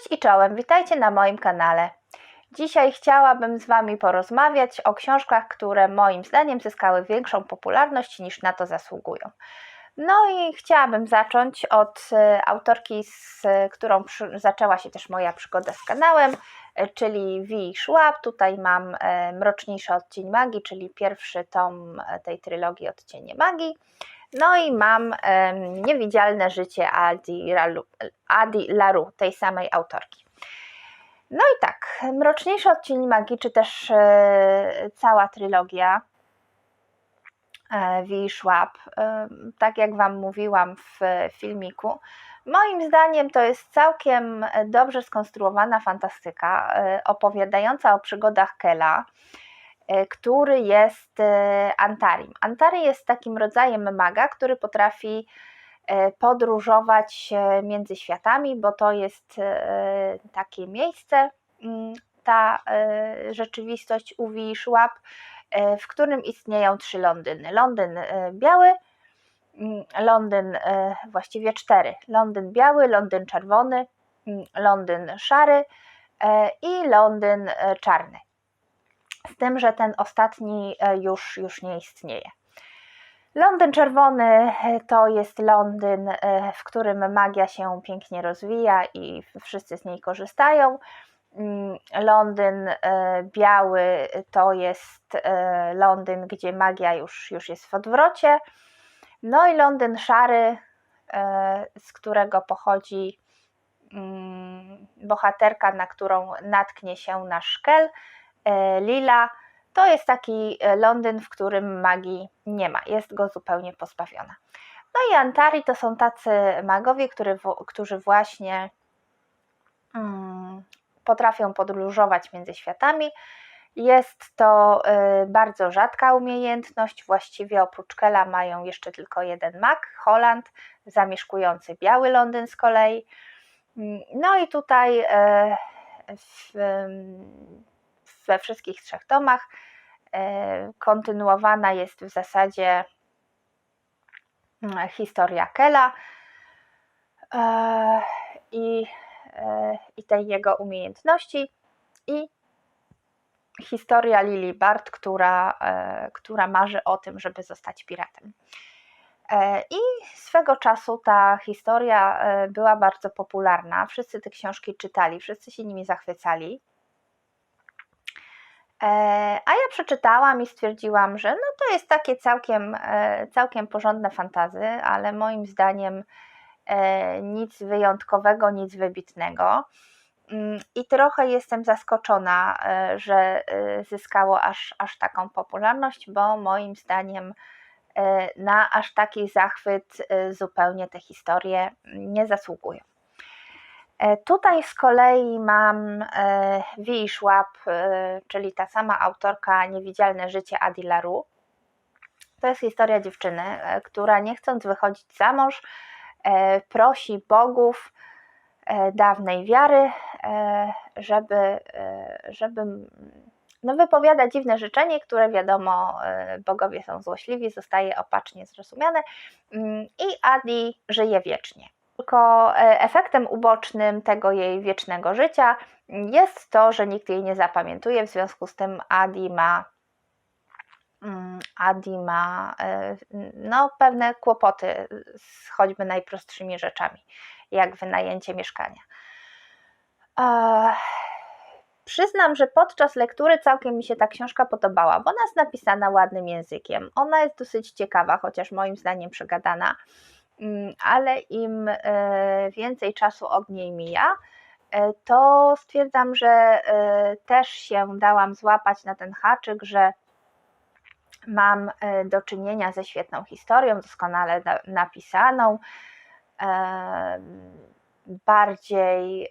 Cześć i czołem, witajcie na moim kanale. Dzisiaj chciałabym z Wami porozmawiać o książkach, które moim zdaniem zyskały większą popularność niż na to zasługują. No i chciałabym zacząć od e, autorki, z którą zaczęła się też moja przygoda z kanałem, e, czyli Wi Schwab. Tutaj mam e, Mroczniejszy odcień magii, czyli pierwszy tom tej trylogii Odcienie magii. No i mam em, Niewidzialne życie Adi, Ralu, Adi Laru, tej samej autorki. No i tak, Mroczniejszy odcień magii, czy też e, cała trylogia e, Wi e, tak jak Wam mówiłam w filmiku, moim zdaniem to jest całkiem dobrze skonstruowana fantastyka, e, opowiadająca o przygodach Kela, który jest e, Antarim. Antary jest takim rodzajem maga, który potrafi e, podróżować e, między światami, bo to jest e, takie miejsce, mm, ta e, rzeczywistość u Wi Schwab, e, w którym istnieją trzy Londyny. Londyn e, biały, mm, Londyn, e, właściwie cztery. Londyn biały, Londyn czerwony, mm, Londyn szary e, i Londyn e, czarny. Z tym, że ten ostatni e, już, już nie istnieje. Londyn czerwony e, to jest Londyn, e, w którym magia się pięknie rozwija i wszyscy z niej korzystają. Mm, Londyn biały to jest Londyn, gdzie magia już, już jest w odwrocie. No i Londyn szary, z którego pochodzi mm, bohaterka, na którą natknie się nasz szkel, Lila. To jest taki e, Londyn, w którym magii nie ma, jest go zupełnie pozbawiona. No i Antari to są tacy magowie, który, którzy właśnie mm, potrafią podróżować między światami. Jest to y, bardzo rzadka umiejętność. Właściwie oprócz Kela mają jeszcze tylko jeden mag, Holland, zamieszkujący Biały Londyn z kolei. Mm, No i tutaj e, w, ym, we wszystkich trzech tomach e, kontynuowana jest w zasadzie mm, historia Kela e, i, e, i tej jego umiejętności i historia Lily Bart, która, która marzy o tym, żeby zostać piratem. I swego czasu ta historia była bardzo popularna. Wszyscy te książki czytali, wszyscy się nimi zachwycali. E, A ja przeczytałam i stwierdziłam, że no to jest takie całkiem, e, całkiem porządne fantazy, ale moim zdaniem e, nic wyjątkowego, nic wybitnego. Mm, I trochę jestem zaskoczona, że zyskało aż, aż taką popularność, bo moim zdaniem na aż taki zachwyt zupełnie te historie nie zasługują. E, Tutaj z kolei mam e, Wi e, czyli ta sama autorka Niewidzialne życie Adi. To jest historia dziewczyny, która nie chcąc wychodzić za mąż, prosi bogów dawnej wiary, żeby, żeby no, wypowiada dziwne życzenie, które wiadomo, bogowie są złośliwi, zostaje opacznie zrozumiane mm, i Adi żyje wiecznie. Tylko e, efektem ubocznym tego jej wiecznego życia jest to, że nikt jej nie zapamiętuje, w związku z tym Adi ma mm, Adi ma e, no, pewne kłopoty z choćby najprostszymi rzeczami, jak wynajęcie mieszkania. Przyznam, że podczas lektury całkiem mi się ta książka podobała, bo ona jest napisana ładnym językiem. Ona jest dosyć ciekawa, chociaż moim zdaniem przegadana, ale im e, więcej czasu od niej mija, e, to stwierdzam, że e, też się dałam złapać na ten haczyk, że mam do czynienia ze świetną historią, doskonale na- napisaną, bardziej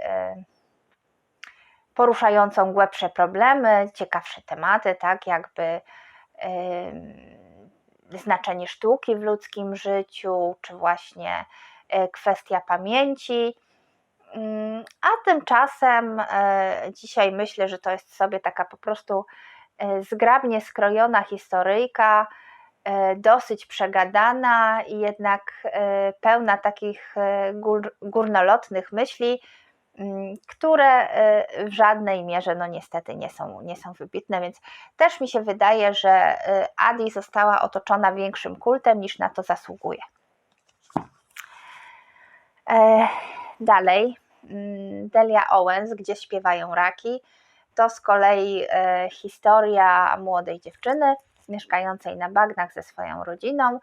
poruszającą głębsze problemy, ciekawsze tematy, tak jakby znaczenie sztuki w ludzkim życiu, czy właśnie e, kwestia pamięci. Mm, A tymczasem e, dzisiaj myślę, że to jest sobie taka po prostu e, zgrabnie skrojona historyjka, dosyć przegadana i jednak pełna takich gór, górnolotnych myśli, które y, w żadnej mierze no niestety nie są, nie są wybitne, więc też mi się wydaje, że y, Adi została otoczona większym kultem niż na to zasługuje. E, dalej, mm, Delia Owens, gdzie śpiewają raki. To z kolei e, historia młodej dziewczyny mieszkającej na bagnach ze swoją rodziną, mm,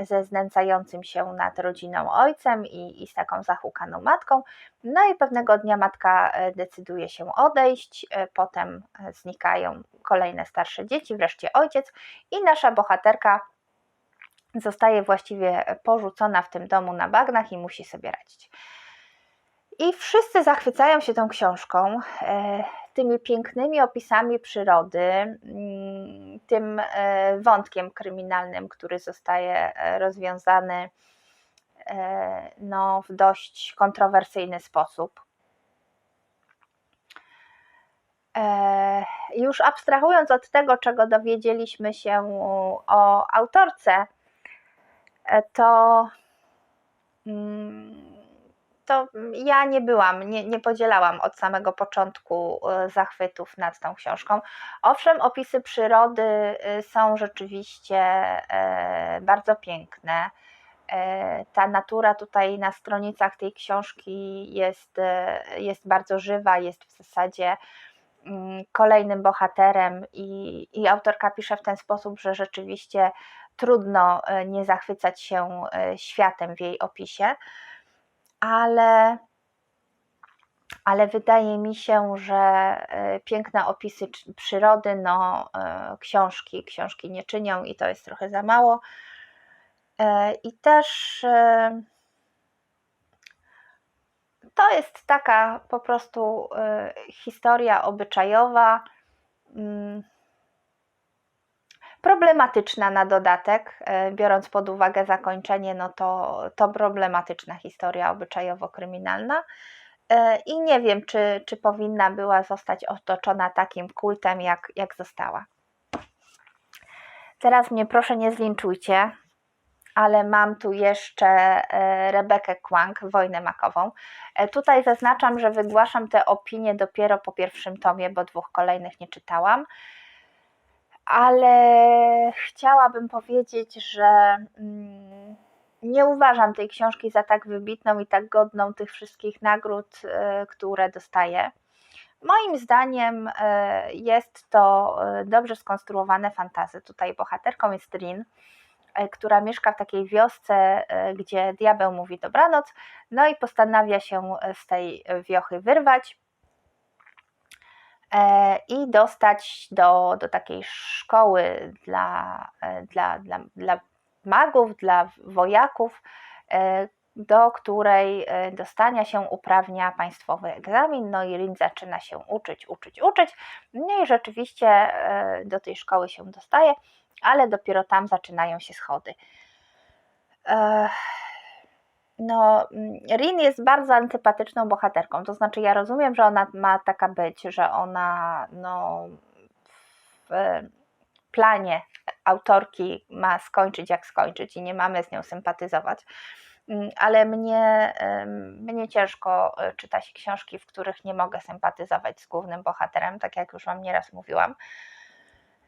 ze znęcającym się nad rodziną ojcem i, i z taką zahukaną matką. No i pewnego dnia matka e, decyduje się odejść, e, potem e, znikają kolejne starsze dzieci, wreszcie ojciec i nasza bohaterka zostaje właściwie porzucona w tym domu na bagnach i musi sobie radzić. I wszyscy zachwycają się tą książką, tymi pięknymi opisami przyrody, mm, tym e, wątkiem kryminalnym, który zostaje e, rozwiązany no, w dość kontrowersyjny sposób. Już abstrahując od tego, czego dowiedzieliśmy się o autorce, to mm, to ja nie byłam, nie, nie podzielałam od samego początku e, zachwytów nad tą książką. Owszem, opisy przyrody e, są rzeczywiście e, bardzo piękne. Ta natura tutaj na stronicach tej książki jest, jest bardzo żywa, jest w zasadzie mm, kolejnym bohaterem i, i autorka pisze w ten sposób, że rzeczywiście trudno nie zachwycać się światem w jej opisie ale, ale wydaje mi się, że e, piękne opisy przyrody, no e, książki, książki nie czynią i to jest trochę za mało. E, I też to jest taka po prostu historia obyczajowa. Problematyczna na dodatek, e, biorąc pod uwagę zakończenie, no to, to problematyczna historia obyczajowo-kryminalna. E, I nie wiem, czy, czy powinna była zostać otoczona takim kultem, jak, jak została. Teraz mnie proszę nie zlinczujcie, ale mam tu jeszcze e, Rebekę Kwank, Wojnę Makową. Tutaj zaznaczam, że wygłaszam te opinie dopiero po pierwszym tomie, bo dwóch kolejnych nie czytałam ale chciałabym powiedzieć, że mm, nie uważam tej książki za tak wybitną i tak godną tych wszystkich nagród, e, które dostaje. Moim zdaniem e, jest to e, dobrze skonstruowane fantazy. Tutaj bohaterką jest Rin, która mieszka w takiej wiosce, gdzie diabeł mówi dobranoc, no i postanawia się z tej wiochy wyrwać i dostać do, do takiej szkoły dla, e, dla, dla, dla magów, dla wojaków, e, do której dostania się uprawnia państwowy egzamin. No i Rin zaczyna się uczyć, uczyć, uczyć. No i rzeczywiście do tej szkoły się dostaje, ale dopiero tam zaczynają się schody. No, mm, Rin jest bardzo antypatyczną bohaterką. To znaczy, ja rozumiem, że ona ma taka być, że ona no, w planie autorki ma skończyć jak skończyć i nie mamy z nią sympatyzować. Mm, ale mnie, mnie ciężko e, czytać książki, w których nie mogę sympatyzować z głównym bohaterem, tak jak już Wam nieraz mówiłam.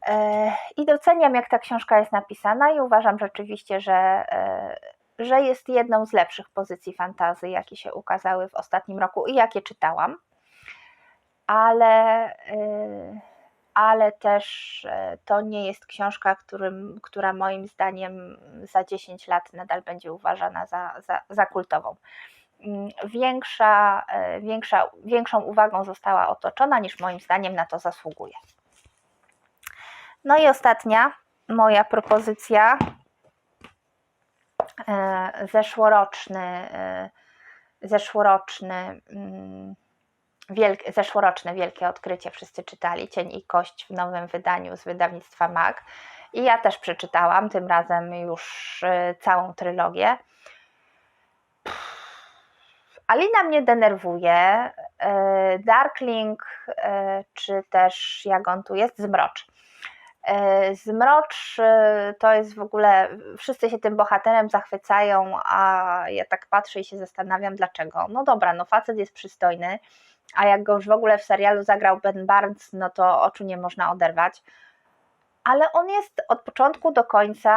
E, I doceniam, jak ta książka jest napisana, i uważam rzeczywiście, że e, że jest jedną z lepszych pozycji fantazy, jakie się ukazały w ostatnim roku i jakie czytałam. Ale, y, ale też y, to nie jest książka, którym, która moim zdaniem za 10 lat nadal będzie uważana za, za, za kultową. Mm, większa, y, większa, większą uwagą została otoczona niż moim zdaniem na to zasługuje. No i ostatnia moja propozycja zeszłoroczny, e, zeszłoroczny, mm, wielkie, zeszłoroczne wielkie odkrycie wszyscy czytali, Cień i Kość w nowym wydaniu z wydawnictwa MAG. I ja też przeczytałam, tym razem już e, całą trylogię. Alina mnie denerwuje. Darkling, czy też jak on tu jest, Zmrocz. E, Zmrocz to jest w ogóle, wszyscy się tym bohaterem zachwycają, a ja tak patrzę i się zastanawiam dlaczego. No dobra, no facet jest przystojny, a jak go już w ogóle w serialu zagrał Ben Barnes, no to oczu nie można oderwać. Ale on jest od początku do końca,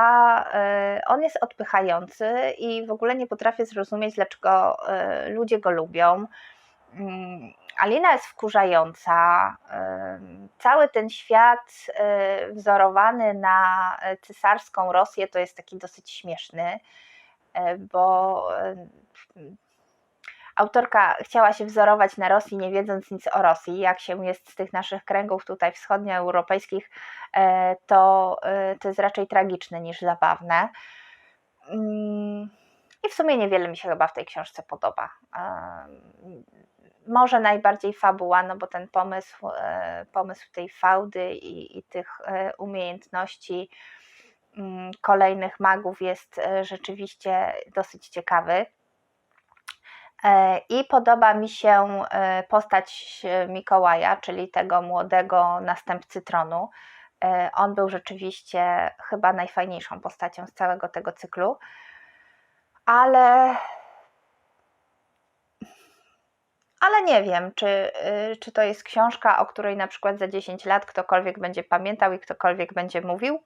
e, on jest odpychający i w ogóle nie potrafię zrozumieć, dlaczego e, ludzie go lubią. Alina jest wkurzająca. Cały ten świat y, wzorowany na cesarską Rosję to jest taki dosyć śmieszny, y, bo autorka chciała się wzorować na Rosji, nie wiedząc nic o Rosji. Jak się jest z tych naszych kręgów tutaj wschodnioeuropejskich, e, to, to jest raczej tragiczne niż zabawne. Mm, I w sumie niewiele mi się chyba w tej książce podoba. Może najbardziej fabuła, no bo ten pomysł, e, pomysł tej fałdy i, i tych e, umiejętności mm, kolejnych magów jest e, rzeczywiście dosyć ciekawy. I podoba mi się postać Mikołaja, czyli tego młodego następcy tronu. On był rzeczywiście chyba najfajniejszą postacią z całego tego cyklu, ale ale nie wiem, czy, y, czy to jest książka, o której na przykład za 10 lat ktokolwiek będzie pamiętał i ktokolwiek będzie mówił.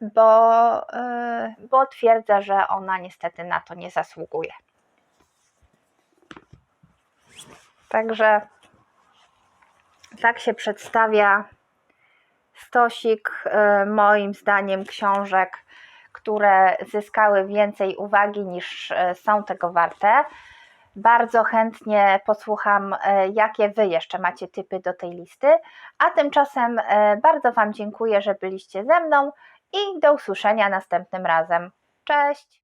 Bo, y, bo twierdzę, że ona niestety na to nie zasługuje. Także tak się przedstawia stosik, y, moim zdaniem, książek, które zyskały więcej uwagi niż są tego warte. Bardzo chętnie posłucham, e, jakie Wy jeszcze macie typy do tej listy. A tymczasem e, bardzo Wam dziękuję, że byliście ze mną i do usłyszenia następnym razem. Cześć!